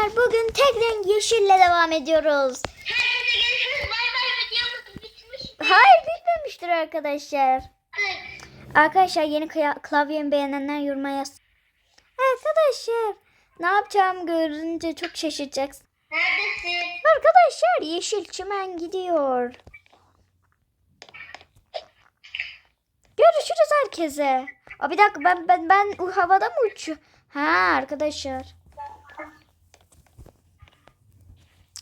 Arkadaşlar bugün tek renk yeşille devam ediyoruz. Hayır bitmemiştir arkadaşlar. Arkadaşlar yeni klavyemi beğenenler yoruma yaz. Arkadaşlar ne yapacağımı görünce çok şaşıracaksın. Neredesin? Arkadaşlar yeşil çimen gidiyor. Görüşürüz herkese. Aa, bir dakika ben ben ben havada mı uçuyorum? Ha arkadaşlar.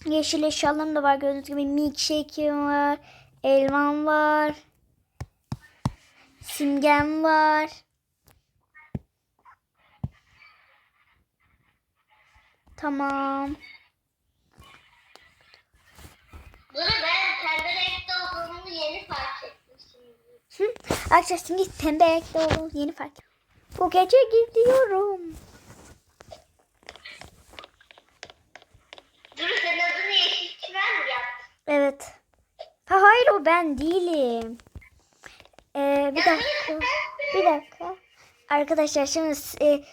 Yeşil eşyalarım da var gördüğünüz gibi milkshake'im var. Elmam var. Simgem var. Tamam. Bunu ben pembe renkte olduğunu yeni fark etmişim. Hı? Arkadaşlar şimdi pembe renkli oldu. Yeni fark. Bu gece gidiyorum. Dur sen adını yeşil çimen mi yaptın? Evet. Ha, hayır o ben değilim. Ee, bir dakika. Bir dakika. Arkadaşlar şimdi e,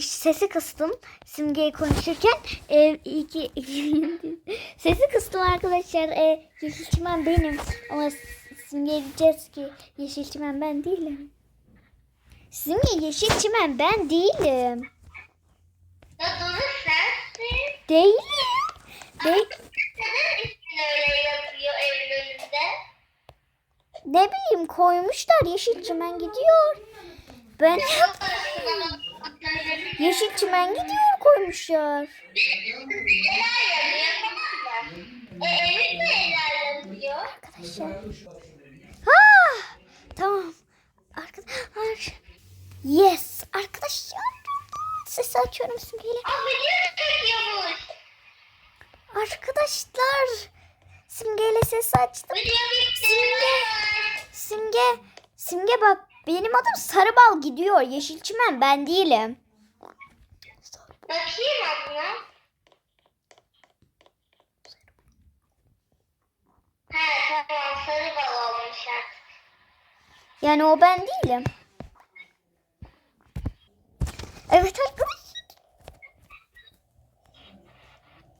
sesi kıstım simgeyi konuşurken e, iki, sesi kıstım arkadaşlar e, Yeşilçimen benim ama simgeye diyeceğiz ki Yeşilçimen ben değilim Simge Yeşilçimen ben değilim Ya Duru sensin. değilim De ne bileyim koymuşlar Yeşilçimen gidiyor ben Yeşilçimen gidiyor koymuşlar arkadaşlar. Ha! Tamam. Arkadaşlar. Yes. Arkadaşlar. Sesi açıyorum simgeyle. Arkadaşlar. Simgeyle sesi açtım. Simge. Simge. Simge bak. Benim adım Sarıbal gidiyor. Yeşilçimen ben değilim. Bakayım adına. He tamam sarı bal olmuş artık. Yani o ben değilim. Evet arkadaşlar.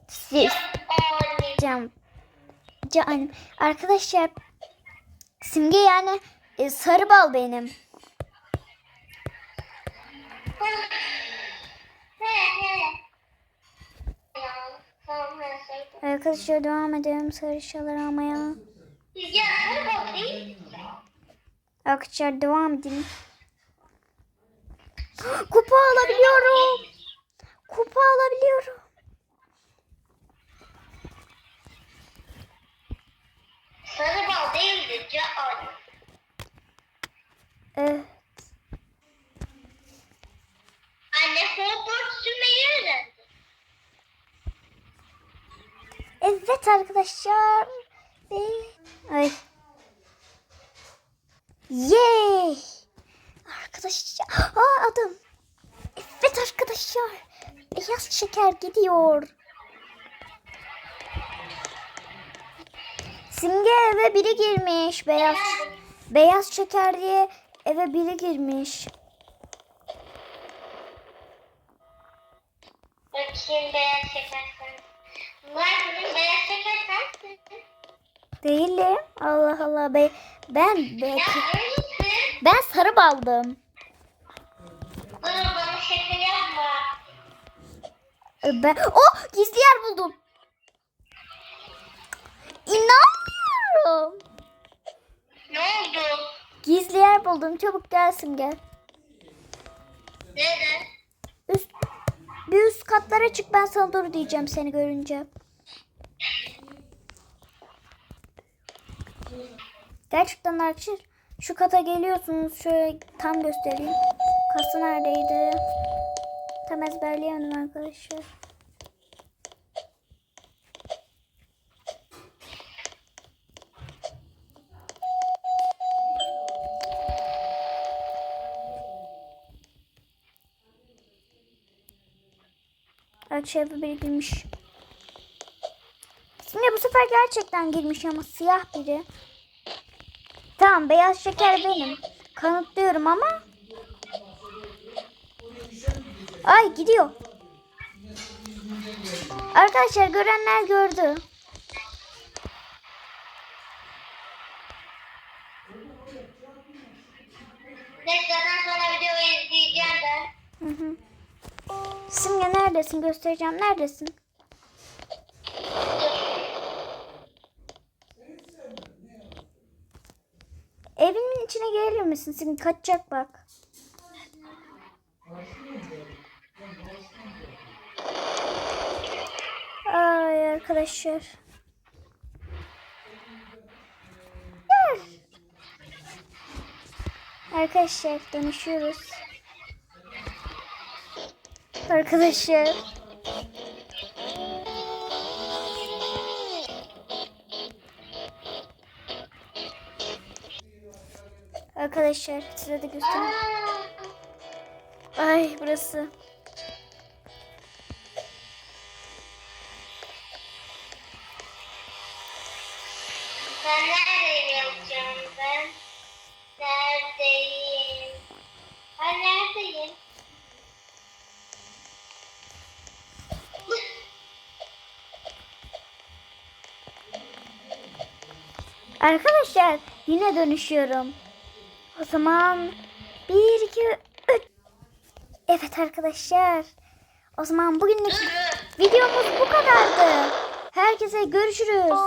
Siz. Anne. Can. Can. Arkadaşlar simge yani e, sarı bal benim. Arkadaşlar devam edelim sarı eşyaları almaya. Arkadaşlar devam edelim. Kupa alabiliyorum. Kupa alabiliyorum. Sarı bal değildir can. Evet. Anne Hogwarts sürmeyi öğrendi. Evet arkadaşlar. Ay. Yay. Arkadaşlar. Aa adım. Evet arkadaşlar. Beyaz şeker gidiyor. Simge eve biri girmiş. Beyaz beyaz şeker diye eve biri girmiş. Bakayım beyaz şeker sen. Var bizim beyaz şeker sensin. Değilim. Allah Allah. Be ben be Ya öylesin. ben sarı baldım. Dur bana şeker yapma. E, Ben oh gizli yer buldum. İnanmıyorum. Ne oldu? Gizli yer buldum. Çabuk gelsin gel. Neden? Üst, bir üst katlara çık ben sana dur diyeceğim seni görünce. Gerçekten arkadaşlar şu kata geliyorsunuz. Şöyle tam göstereyim. Kasa neredeydi? Tam ezberleyemedim arkadaşlar. Bu biri girmiş. Şimdi bu sefer gerçekten girmiş ama siyah biri. Tamam beyaz şeker benim. Kanıtlıyorum ama. Ay gidiyor. Arkadaşlar görenler gördü. Zaten sonra videoyu izleyeceğim ben. Hı hı. Simge neredesin? Göstereceğim. Neredesin? Evimin içine gelir misin? Simge kaçacak bak. Ay arkadaşlar. Arkadaşlar dönüşüyoruz. Arkadaşlar. Arkadaşlar size de göstereyim. Ay burası. ben neredeyim yapacağım ben? Neredeyim? Ben neredeyim? Arkadaşlar yine dönüşüyorum. O zaman 1 2 3 Evet arkadaşlar. O zaman bugünlük videomuz bu kadardı. Herkese görüşürüz.